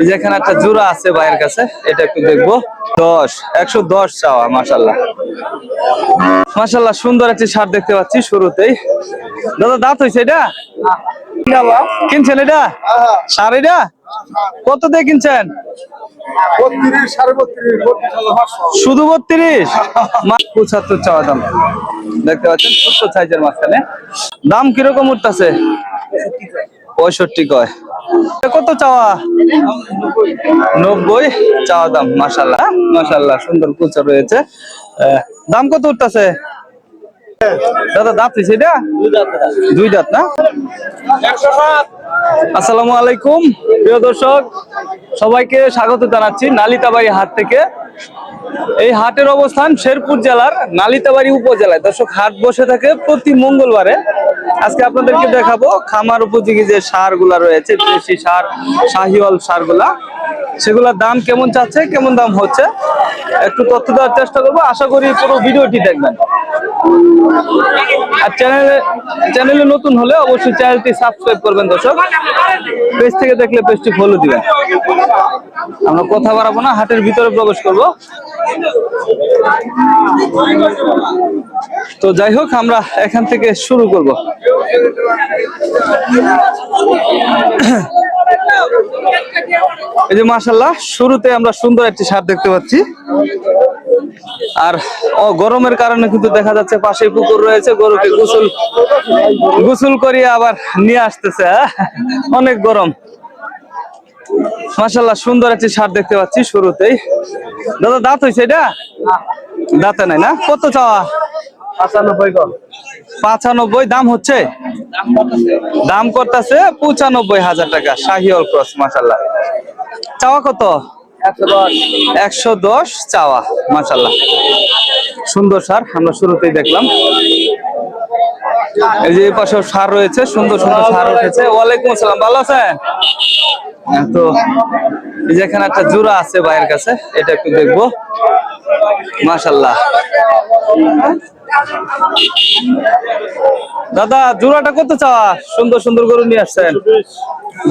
এই যে এখানে একটা জোড়া আছে ভাইয়ের কাছে এটা একটু দেখব। দশ একশো দশ চাওয়া মাসাল্লাহ মাসাল্লাহ সুন্দর একটি সার দেখতে পাচ্ছি শুরুতেই। দাদা দাঁত হয়েছে এটা? কিনছেন এটা? সার এটা? কত দিয়ে কিনছেন? বত্রিশ শুধু বত্রিশ? পঁচাত্তর চাওয়া দাম। দেখতে পাচ্ছেন ছোট্ট সাইজের মাঝখানে। দাম কীরকম উঠতেছে? পঁয়ষট্টি কয়। কত চাওয়া? নব্বই চাওয়া দাম মাসাল্লাহ মাসাল্লাহ সুন্দর কুচা রয়েছে। দাম কত উঠতেছে? দাদা, দাঁত হয়েছে এটা? দুই দাঁত না? আসসালামু আলাইকুম, প্রিয় দর্শক। সবাইকে স্বাগত জানাচ্ছি নালিতাবাড়ি হাট থেকে। এই হাটের অবস্থান শেরপুর জেলার নালিতাবাড়ি উপজেলায়। দর্শক, হাট বসে থাকে প্রতি মঙ্গলবারে। আজকে আপনাদেরকে দেখাবো খামার উপযোগী যে সারগুলা রয়েছে, দেশি সার, শাহিওয়াল সারগুলা সেগুলোর দাম কেমন চাচ্ছে, কেমন দাম হচ্ছে, একটু তথ্য দেওয়ার চেষ্টা করব। আশা করি পুরো ভিডিওটি দেখবেন। আর চ্যানেলে চ্যানেলে নতুন হলে অবশ্যই চ্যানেলটি সাবস্ক্রাইব করবেন দর্শক। পেজ থেকে দেখলে পেজটি ফলো দিবেন। আমরা কথা বাড়াবো না, হাটের ভিতরে প্রবেশ করব। তো যাই হোক, আমরা এখান থেকে শুরু করব। এই যে মাশাল্লাহ শুরুতে আমরা সুন্দর একটি সার দেখতে পাচ্ছি। আর গরমের কারণে কিন্তু দেখা যাচ্ছে পাশে পুকুর রয়েছে, গরুকে গোসল গোসল করিয়ে আবার নিয়ে আসতেছে হ্যাঁ? অনেক গরম। মাশাল্লাহ সুন্দর একটি সার দেখতে পাচ্ছি শুরুতেই। দাদা দাঁত হয়েছে এটা? দাঁতে নাই না? কত চাওয়া? পঁচানব্বই পাঁচানব্বই দাম হচ্ছে? দাম করতেছে। পঁচানব্বই হাজার টাকা শাহিওল ক্রস মাশাল্লাহ চাওয়া কত? একশো দশ। চাওয়া মাশাল্লাহ সুন্দর সার আমরা শুরুতেই দেখলাম। এই যে পাশে সার রয়েছে সুন্দর সুন্দর সার উঠেছে। ওয়ালাইকুম আসসালাম ভালো আছেন? তো এই এখানে একটা জোড়া আছে ভাইয়ের কাছে, এটা একটু দেখব। মাশাল্লাহ দাদা, জোড়াটা কত চাওয়া? সুন্দর সুন্দর গরু নিয়ে আসছেন।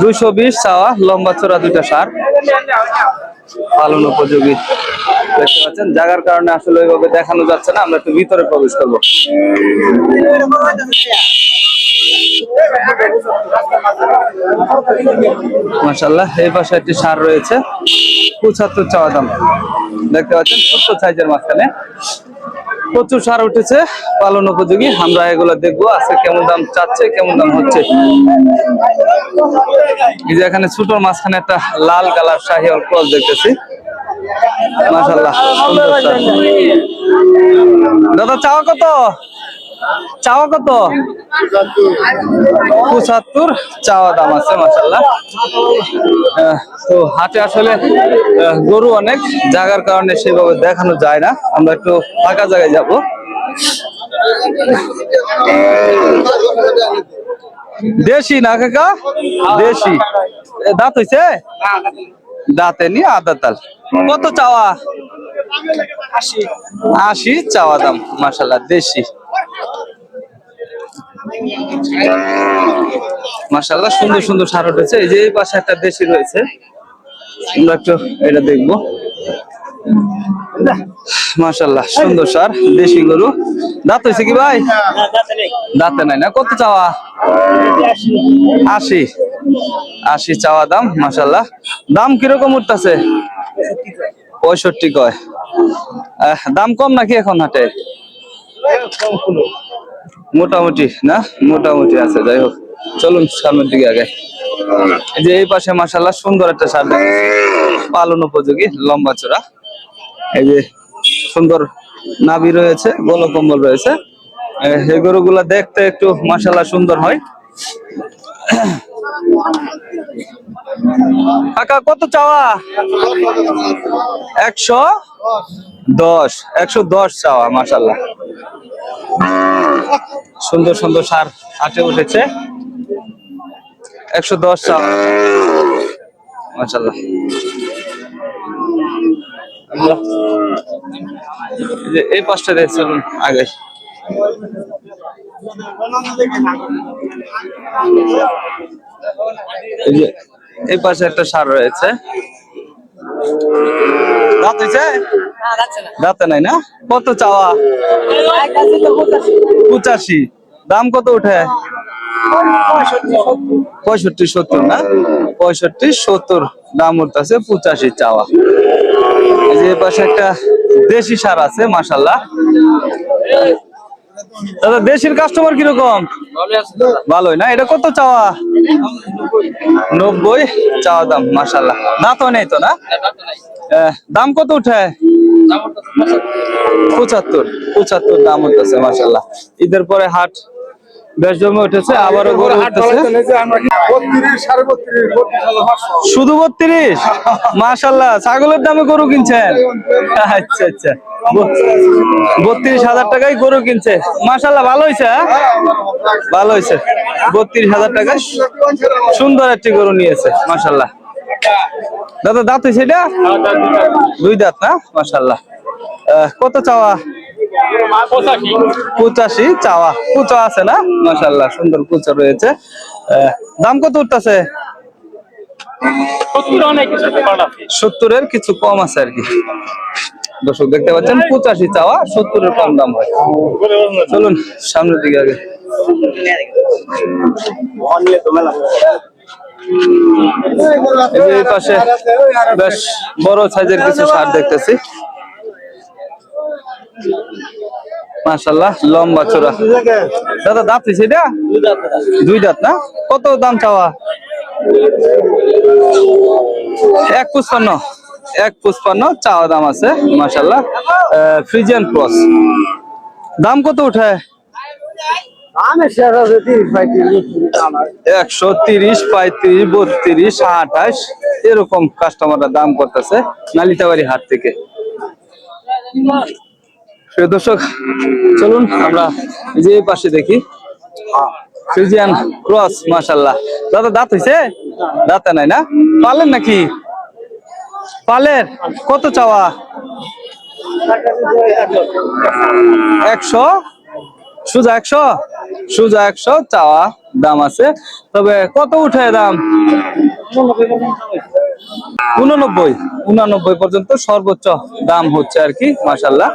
দুইশো বিশ চাওয়া, লম্বা চোরা দুইটা সার পালন উপযোগী। দেখতে পাচ্ছেন জায়গার কারণে আসলে ওইভাবে দেখানো যাচ্ছে না, আমরা একটু ভিতরে প্রবেশ করব। মাসাল্লাহ এই পাশে একটি সার রয়েছে। পঁচাত্তর চাওয়া দাম। দেখতে পাচ্ছেন, ছোট্ট সাইজের মাঝখানে। প্রচুর সার উঠেছে, পালন উপযোগী। আমরা এগুলো দেখব, আজকে কেমন দাম চাচ্ছে, কেমন দাম হচ্ছে। এই যে এখানে ছোটর মাঝখানে একটা লাল কালার শাহি ক্রস দেখতেছি। সুন্দর দাদা, চাওয়া কত? চাওয়া কত? পঁচাত্তর। চাওয়া দাম আছে মাসাল্লাহ তো হাটে আসলে গরু অনেক জায়গার কারণে সেভাবে দেখানো যায় না। আমরা একটু ফাঁকা জায়গায় যাব। দেশি না, কাকা? দেশি। দাঁত হইছে? দাঁতে নি, আদা তাল। কত চাওয়া? আশি। আশি, চাওয়া দাম মাসাল্লাহ দেশি। মাসাল্লাহ সুন্দর সুন্দর সার উঠেছে। এই যে এই পাশে একটা দেশি রয়েছে। আমরা একটু এটা দেখব। মাসাল্লাহ সুন্দর সার, দেশি গরু। দাঁত হয়েছে কি ভাই? দাঁতে নাই না? কত চাওয়া? আশি। আশি চাওয়া দাম মাসাল্লাহ দাম কীরকম উঠতেছে? পঁয়ষট্টি কয়। দাম কম নাকি এখন হাটে? মোটামুটি, না? মোটামুটি আছে, যাই হোক। চলুন সামনের দিকে আগে যে এই পাশে মাসাল্লাহ সুন্দর একটা সার পালন উপযোগী, লম্বা চূড়া এই যে সুন্দর নাভি রয়েছে গোল কম্বল রয়েছে এই গরুগুলা দেখতে একটু মাসাল্লাহ সুন্দর হয়। কাকা, কত চাওয়া? একশো দশ। একশো দশ চাওয়া মাসাল্লাহ সুন্দর সুন্দর সার হাটে উঠেছে। একশো দশ চাওয়া মাসাল্লাহ এই পাঁচটা দিয়ে চলুন আগে। এই পাশে একটা সার রয়েছে। দাঁতে নাই না? কত চাওয়া? পঁচাশি। দাম কত উঠে? পঁয়ষট্টি সত্তর না? পঁয়ষট্টি সত্তর। দাম উঠতেছে পঁচাশি চাওয়া। যে পাশে একটা দেশি সার আছে মাসাল্লাহ দাদা দেশির কাস্টমার কীরকম? ভালোই না? এটা কত চাওয়া? নব্বই। চাওয়া দাম মাসাল্লাহ দাঁতও নেই তো না? দাম কত উঠে? পঁচাত্তর। পঁচাত্তর দাম উঠতেছে মাসাল্লাহ ঈদের পরে হাট বেশ জমে উঠেছে আবারও গড়ে উঠতেছে। শুধু বত্রিশ? মাশাল্লাহ ছাগলের দামে গরু কিনছেন? আচ্ছা আচ্ছা। বত্রিশ হাজার টাকায় গরু কিনছে। মাশাল্লাহ ভালো হয়েছে হ্যাঁ? ভালো হয়েছে বত্রিশ হাজার টাকায় সুন্দর একটি গরু নিয়েছে মাশাল্লাহ দাদা দাঁত হয়েছে এটা? দুই দাঁত না? মাশাল্লাহ আহ, কত চাওয়া? পঁচাশি। চাওয়া। কুচা আছে না? মাশাল্লাহ সুন্দর কুচা রয়েছে। দাম কত উঠতেছে? সত্তরের কিছু কম আছে আর কি। দর্শক দেখতে পাচ্ছেন পঁচাশি চাওয়া সত্তরের কম দাম হয়। চলুন সামনের দিকে আগে। পাশে বেশ বড় সাইজের কিছু সার দেখতেছি। মাশাল্লাহ লম্বা চোরা। দাদা, দাঁত হয়েছে এটা? দুই দাঁত না? কত দাম চাওয়া? এক পুষ্পান্ন এক পুষ্পান্ন চাওয়া দাম আছে মাশাল্লাহ ফ্রিজিয়ান ক্রস। দাম কত উঠে একশো তিরিশ, পঁয়ত্রিশ, বত্রিশ, আঠাশ, এরকম কাস্টমাররা দাম করতেছে নালিতাবাড়ি হাট থেকে। দর্শক, চলুন আমরা যে পাশে দেখি। ফ্রিজিয়ান ক্রস মাশাল্লাহ দাদা, দাঁত হইছে? দাঁতে নাই না? পালেন নাকি? পালের? কত চাওয়া? একশো? সুজা একশো? সুজা একশো চাওয়া দাম আছে। তবে কত উঠে দাম? উননব্বই। উনানব্বই পর্যন্ত সর্বোচ্চ দাম হচ্ছে আর কি মাসাল্লাহ